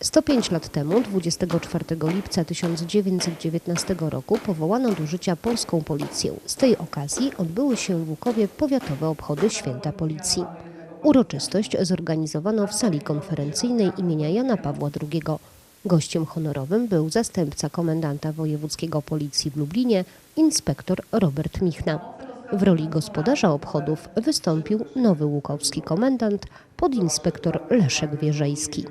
105 lat temu, 24 lipca 1919 roku, powołano do życia polską policję. Z tej okazji odbyły się w Łukowie powiatowe obchody Święta Policji. Uroczystość zorganizowano w sali konferencyjnej imienia Jana Pawła II. Gościem honorowym był zastępca komendanta wojewódzkiego policji w Lublinie, inspektor Robert Michna. W roli gospodarza obchodów wystąpił nowy łukowski komendant, podinspektor Leszek Wierzejski.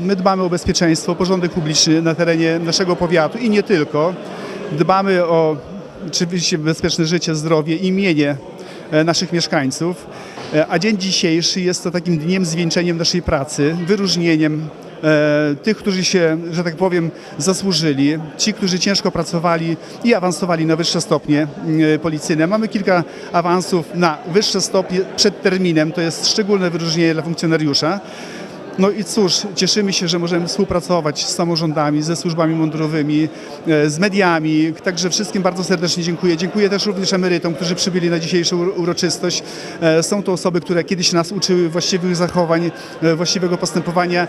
My dbamy o bezpieczeństwo, porządek publiczny na terenie naszego powiatu i nie tylko. Dbamy o oczywiście bezpieczne życie, zdrowie i imienie e, naszych mieszkańców. E, A dzień dzisiejszy jest to takim dniem zwieńczeniem naszej pracy, wyróżnieniem tych, którzy się, że tak powiem, zasłużyli, ci, którzy ciężko pracowali i awansowali na wyższe stopnie e, policyjne. Mamy kilka awansów na wyższe stopnie przed terminem, to jest szczególne wyróżnienie dla funkcjonariusza. No i cóż, cieszymy się, że możemy współpracować z samorządami, ze służbami mundurowymi, e, z mediami. Także wszystkim bardzo serdecznie dziękuję. Dziękuję też również emerytom, którzy przybyli na dzisiejszą uro- uroczystość. E, Są to osoby, które kiedyś nas uczyły właściwych zachowań, e, właściwego postępowania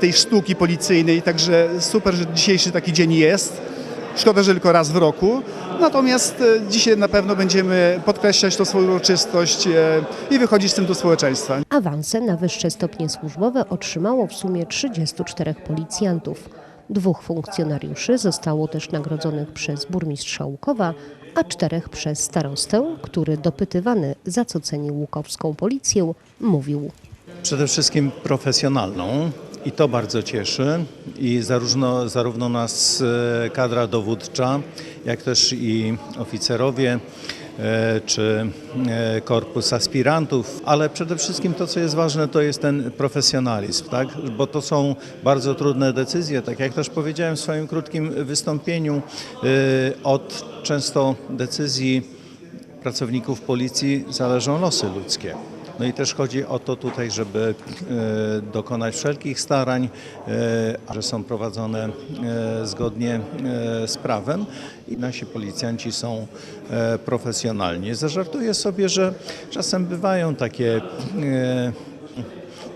tej sztuki policyjnej. Także super, że dzisiejszy taki dzień jest. Szkoda, że tylko raz w roku. Natomiast e, dzisiaj na pewno będziemy podkreślać tą swoją uroczystość e, i wychodzić z tym do społeczeństwa. Awanse na wyższe stopnie służbowe otrzymało w sumie 34 policjantów. Dwóch funkcjonariuszy zostało też nagrodzonych przez burmistrza Łukowa, a czterech przez starostę, który dopytywany, za co cenił łukowską policję, mówił. Przede wszystkim profesjonalną i to bardzo cieszy. I zarówno, zarówno nas e, kadra dowódcza, jak też i oficerowie e, czy e, korpus aspirantów, ale przede wszystkim to, co jest ważne, to jest ten profesjonalizm, tak? bo to są bardzo trudne decyzje, tak jak też powiedziałem w swoim krótkim wystąpieniu, od często decyzji pracowników policji zależą losy ludzkie. No i też chodzi o to tutaj, żeby e, dokonać wszelkich starań, e, że są prowadzone e, zgodnie z prawem i nasi policjanci są profesjonalni. Zażartuję sobie, że czasem bywają takie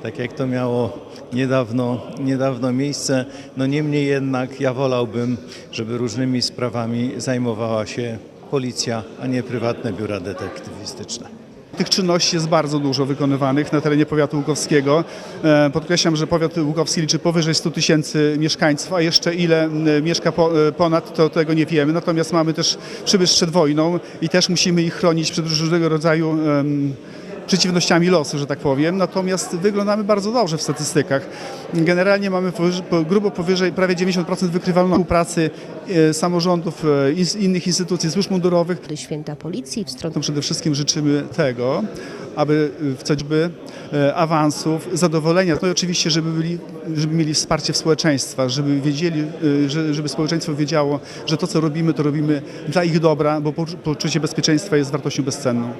tak jak to miało niedawno, niedawno miejsce. No niemniej jednak ja wolałbym, żeby różnymi sprawami zajmowała się policja, a nie prywatne biura detektywistyczne. Tych czynności jest bardzo dużo wykonywanych na terenie powiatu łukowskiego. E, Podkreślam, że powiat łukowski liczy powyżej 100 tysięcy mieszkańców, a jeszcze ile mieszka e, ponad, to tego nie wiemy. Natomiast mamy też przybysz przed wojną i też musimy ich chronić przed różnego rodzaju przeciwnościami losu, że tak powiem. Natomiast wyglądamy bardzo dobrze w statystykach. Generalnie mamy grubo powyżej prawie 90% wykrywalności współpracy e, samorządów, e, innych instytucji, służb mundurowych. Święta policji w stronę przede wszystkim życzymy tego, aby w choćby e, awansów, zadowolenia, no i oczywiście, żeby, byli, żeby mieli wsparcie w społeczeństwa, żeby wiedzieli, e, że- żeby społeczeństwo wiedziało, że to, co robimy, to robimy dla ich dobra, bo poczu- poczucie bezpieczeństwa jest wartością bezcenną.